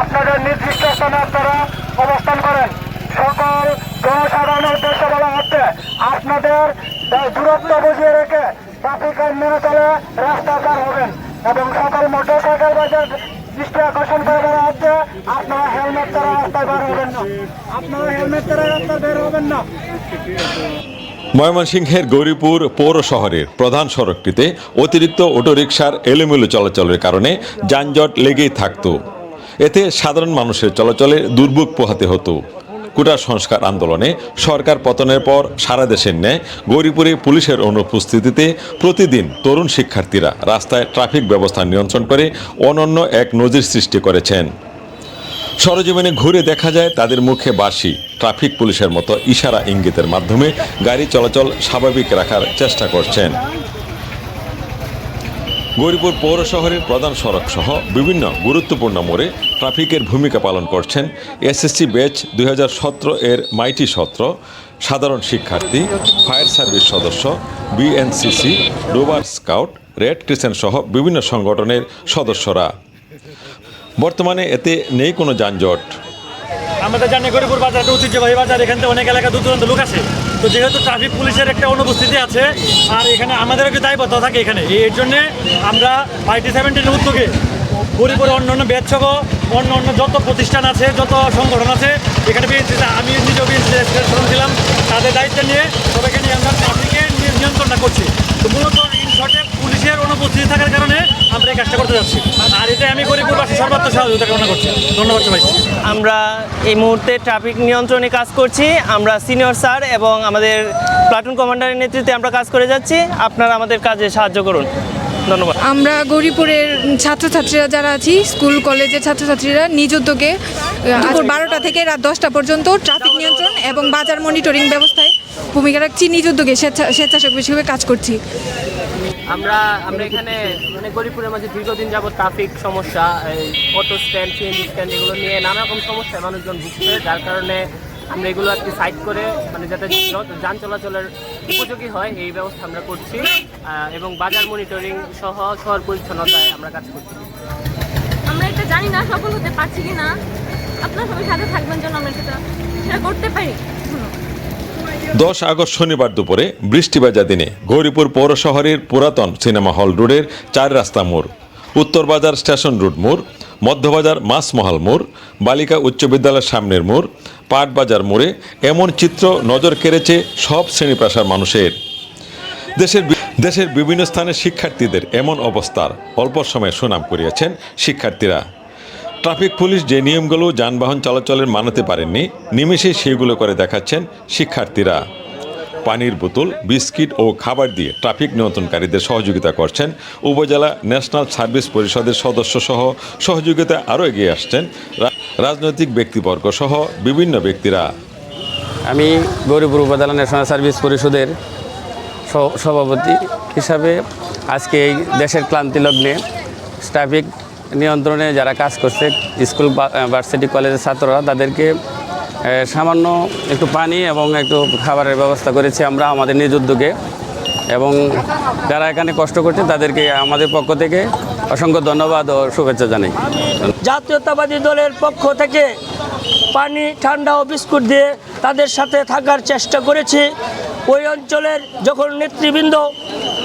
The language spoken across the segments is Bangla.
আপনাদের নির্দিষ্ট স্থানে আপনারা অবস্থান করেন। সকল জনসাধারণের উদ্দেশ্যে বলা হচ্ছে, আপনাদের দূরত্ব বুঝিয়ে রেখে ট্রাফিক আইন মেনে চলে রাস্তা পার হবেন এবং সকল মোটর সাইকেল বাজার দৃষ্টি আকর্ষণ করে বলা হচ্ছে, আপনারা হেলমেট ছাড়া রাস্তায় বের হবেন না। আপনারা হেলমেট ছাড়া রাস্তায় বের হবেন না। ময়মনসিংহের গৌরীপুর পৌর শহরের প্রধান সড়কটিতে অতিরিক্ত অটোরিকশার এলোমেলো চলাচলের কারণে যানজট লেগেই থাকতো। এতে সাধারণ মানুষের চলাচলে দুর্ভোগ পোহাতে হতো। কুটা সংস্কার আন্দোলনে সরকার পতনের পর সারা দেশের ন্যায় গৌরীপুরে পুলিশের অনুপস্থিতিতে প্রতিদিন তরুণ শিক্ষার্থীরা রাস্তায় ট্রাফিক ব্যবস্থা নিয়ন্ত্রণ করে অনন্য এক নজির সৃষ্টি করেছেন। সরজীবনে ঘুরে দেখা যায় তাদের মুখে বাসি ট্রাফিক পুলিশের মতো ইশারা ইঙ্গিতের মাধ্যমে গাড়ি চলাচল স্বাভাবিক রাখার চেষ্টা করছেন। গৌরীপুর পৌর শহরের প্রধান সড়ক সহ বিভিন্ন গুরুত্বপূর্ণ মোড়ে ট্রাফিকের ভূমিকা পালন করছেন এসএসসি ব্যাচ দুই হাজার সতেরো এর মাইটি সত্র, সাধারণ শিক্ষার্থী, ফায়ার সার্ভিস সদস্য, BNCC rover scout, red crescent সহ বিভিন্ন সংগঠনের সদস্যরা। বর্তমানে এতে নেই কোনো যানজট। আমাদের জানি গরিপুর বাজার একটা ঐতিহ্যবাহী বাজার এখান থেকে অনেক এলাকা দূর দূরান্ত লোক আসে। তো যেহেতু ট্রাফিক পুলিশের একটা অনুপস্থিতি আছে, আর এখানে আমাদের একটু দায়বদ্ধ থাকে এখানে। এর জন্যে আমরা আইটি সেভেন্টিনের উদ্যোগে গরিপুরে অন্য অন্য ব্যাচ সহ অন্য অন্য যত প্রতিষ্ঠান আছে, যত সংগঠন আছে, এখানে আমি নিজেও বিএনসি ছিলাম, তাদের দায়িত্ব নিয়ে সবাইকে নিয়ে আমরা ট্রাফিকের নি- নিয়ন্ত্রণটা করছি। তো মূলত ইন শর্টে পুলিশের অনুপস্থিতি থাকার কারণে আমরা এই কাজটা করতে যাচ্ছি। সহযোগিতা কামনা করছি। ধন্যবাদ সবাই আমরা এই মুহূর্তে ট্রাফিক নিয়ন্ত্রণে কাজ করছি। আমরা সিনিয়র স্যার এবং আমাদের প্লাটুন কমান্ডারের নেতৃত্বে আমরা কাজ করে যাচ্ছি। আপনারা আমাদের কাজে সাহায্য করুন। ধন্যবাদ। আমরা গৌরীপুরের ছাত্রছাত্রীরা যারা আছি স্কুল কলেজের ছাত্রছাত্রীরা নিজ উদ্যোগে দুপুর বারোটা থেকে রাত দশটা পর্যন্ত ট্রাফিক নিয়ন্ত্রণ এবং বাজার মনিটরিং ব্যবস্থায় ভূমিকা রাখছি। নিজ উদ্যোগে স্বেচ্ছা স্বেচ্ছাসেবক হিসেবে কাজ করছি। আমরা আমরা এখানে মানে গরিপুরের মাঝে দীর্ঘদিন যাবত ট্রাফিক সমস্যা অটো স্ট্যান্ড সিএনজি স্ট্যান্ড এগুলো নিয়ে নানা রকম সমস্যায় মানুষজন ভুগছে, যার কারণে আমরা এগুলো কি সাইড করে মানে যাতে যান চলাচলের উপযোগী হয়, এই ব্যবস্থা আমরা করছি এবং বাজার মনিটরিং সহ শহর পরিচ্ছন্নতায় আমরা কাজ করছি। আমরা এটা জানি না, সফল হতে পারছি কি না আপনার সবাই সাথে থাকবেন যেন আমরা সেটা সেটা করতে পারি। দশ আগস্ট শনিবার দুপুরে বৃষ্টি বাজা দিনে গৌরীপুর পৌর শহরের পুরাতন সিনেমা হল রোডের চার রাস্তা মোড়, উত্তর বাজার স্টেশন রোড মোড় মধ্যবাজার মাসমহল মোড়, বালিকা উচ্চ বিদ্যালয়ের সামনের মোড় পাটবাজার মোড়ে এমন চিত্র নজর কেড়েছে সব শ্রেণি পেশার মানুষের। দেশের দেশের বিভিন্ন স্থানের শিক্ষার্থীদের এমন অবস্থার অল্প সময়ে সুনাম করিয়েছেন শিক্ষার্থীরা। ট্রাফিক পুলিশ যে নিয়মগুলো যানবাহন চলাচলের মানাতে পারেননি, নিমেষে সেগুলো করে দেখাচ্ছেন শিক্ষার্থীরা। পানির বোতল, বিস্কিট ও খাবার দিয়ে ট্রাফিক নিয়ন্ত্রণকারীদের সহযোগিতা করছেন উপজেলা ন্যাশনাল সার্ভিস পরিষদের সদস্য সহ সহযোগিতা আরও এগিয়ে আসছেন রাজনৈতিক ব্যক্তিবর্গ সহ বিভিন্ন ব্যক্তিরা। আমি গৌরীপুর উপজেলা ন্যাশনাল সার্ভিস পরিষদের সভাপতি হিসাবে আজকে এই দেশের ক্লান্তি লগ্নে ট্রাফিক নিয়ন্ত্রণে যারা কাজ করছে, স্কুল ভার্সিটি কলেজের ছাত্ররা, তাদেরকে সামান্য একটু পানি এবং একটু খাবারের ব্যবস্থা করেছি আমরা আমাদের নিজ উদ্যোগে। এবং যারা এখানে কষ্ট করছে, তাদেরকে আমাদের পক্ষ থেকে অসংখ্য ধন্যবাদ ও শুভেচ্ছা জানাই। জাতীয়তাবাদী দলের পক্ষ থেকে পানি, ঠান্ডা ও বিস্কুট দিয়ে তাদের সাথে থাকার চেষ্টা করেছি। ওই অঞ্চলের যখন নেতৃবৃন্দ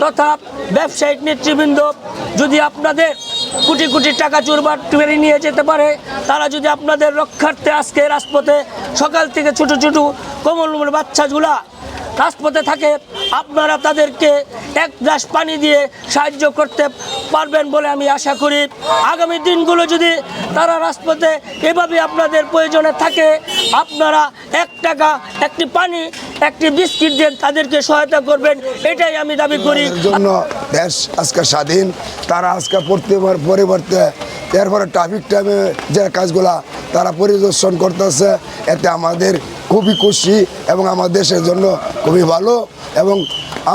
তথা ব্যবসায়িক নেতৃবৃন্দ, যদি আপনাদের কোটি কোটি টাকা চুরবার বেড়ে নিয়ে যেতে পারে। তারা যদি আপনাদের রক্ষার্থে আজকে রাজপথে সকাল থেকে ছোট ছোট কোমল বাচ্চাগুলা রাজপথে থাকে আপনারা তাদেরকে এক গ্লাস পানি দিয়ে সাহায্য করতে পারবেন বলে আমি আশা করি। আগামী দিনগুলো যদি তারা রাজপথে এভাবে আপনাদের প্রয়োজনে থাকে, আপনারা এক টাকা, একটি পানি, একটি বিস্কিট দিয়ে তাদেরকে সহায়তা করবেন, এটাই আমি দাবি করি। জন্য দেশ আজকে স্বাধীন, তারা আজকে পরিবার পরিবর্তে এরপরে ট্রাফিক টাইমে যে কাজগুলা তারা পরিদর্শন করতেছে, এতে আমাদের খুবই খুশি এবং আমার দেশের জন্য খুবই ভালো এবং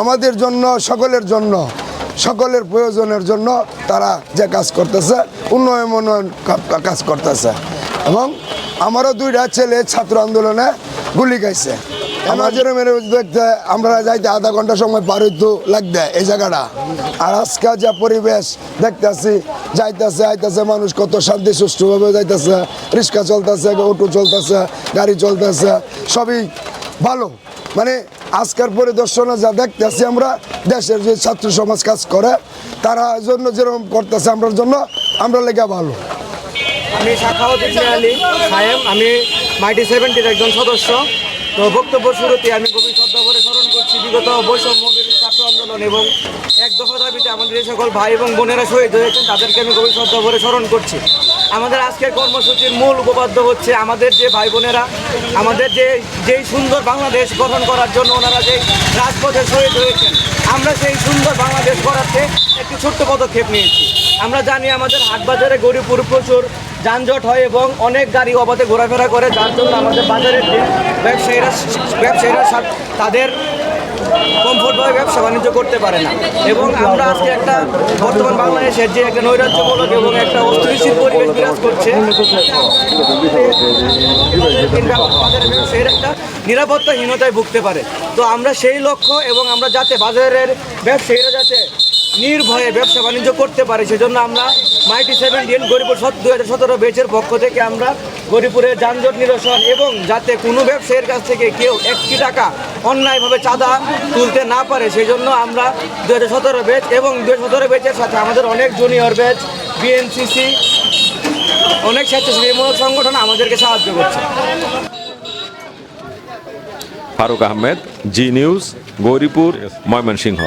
আমাদের জন্য সকলের জন্য সকলের প্রয়োজনের জন্য তারা যে কাজ করতেছে উন্নয়ন উন্নয়ন কাজ করতেছে। এবং আমারও দুইটা ছেলে ছাত্র আন্দোলনে গুলি খাইছে। আমার যেরকম এরকম দেখতে আমরা যাইতে আধা ঘণ্টা সময় পার হইতো লাগবে এই জায়গাটা। আর আজকে যা পরিবেশ দেখতেছি যাইতেছে আইতেছে মানুষ কত শান্তি সুষ্ঠুভাবে যাইতেছে রিক্সা চলতেছে অটো চলতেছে গাড়ি চলতেছে সবই ভালো। মানে আজকের পরিদর্শনে যা দেখতেছি আমরা, দেশের যে ছাত্র সমাজ কাজ করে, তারা জন্য যেরকম করতেছে আমরার জন্য, আমরা লেগে ভালো। আমি শাখাউদ্দিন আলী সায়েম আমি মাইটি সেভেন্টির একজন সদস্য। তো বক্তব্য শুরুতে আমি গভীর শ্রদ্ধা ভরে স্মরণ করছি, বিগত বৈষম্য ছাত্র আন্দোলন এবং এক দফা দাবিতে আমাদের এই সকল ভাই এবং বোনেরা শহীদ হয়েছেন, তাদেরকে আমি গভীর শ্রদ্ধা ভরে স্মরণ করছি। আমাদের আজকের কর্মসূচির মূল উপপাদ্য হচ্ছে আমাদের যে ভাই বোনেরা, আমাদের যে, যেই সুন্দর বাংলাদেশ গঠন করার জন্য ওনারা যে রাজপথে শহীদ হয়েছেন, আমরা সেই সুন্দর বাংলাদেশ গড়াতে একটি ছোট্ট পদক্ষেপ নিয়েছি। আমরা জানি আমাদের হাটবাজারে গরিবপুর প্রচুর যানজট হয় এবং অনেক গাড়ি অবাধে ঘোরাফেরা করে, যার জন্য আমাদের বাজারের ব্যবসায়ীরা ব্যবসায়ীরা তাদের কমফোর্টভাবে ব্যবসা বাণিজ্য করতে পারে না। এবং আমরা আজকে একটা বর্তমান বাংলাদেশের যে একটা নৈরাজ্যমূলক এবং একটা অস্থিতিশীল পরিবেশ বিরাজ করছে একটা নিরাপত্তাহীনতায় ভুগতে পারে। তো আমরা সেই লক্ষ্য এবং আমরা যাতে বাজারের ব্যবসায়ীরা যাতে নির্ভয়ে ব্যবসা বাণিজ্য করতে পারে, সেজন্য আমরা মাইটি সেভেন্টিন গরিপুর দু হাজার সতেরো বেচের পক্ষ থেকে আমরা গরিপুরের যানজট নিরসন এবং যাতে কোনো ব্যবসায়ীর কাছ থেকে কেউ একটি টাকা অন্যায়ভাবে চাঁদা তুলতে না পারে সেই জন্য আমরা দু হাজার সতেরো বেচ এবং দু হাজার সতেরো বেচের সাথে আমাদের অনেক জুনিয়র ব্যাচ, বিএনসিসি, অনেক স্বেচ্ছাসেবীমূলক সংগঠন আমাদেরকে সাহায্য করছে। ফারুক আহমেদ, জি নিউজ, গৌরীপুর, ময়মনসিংহ।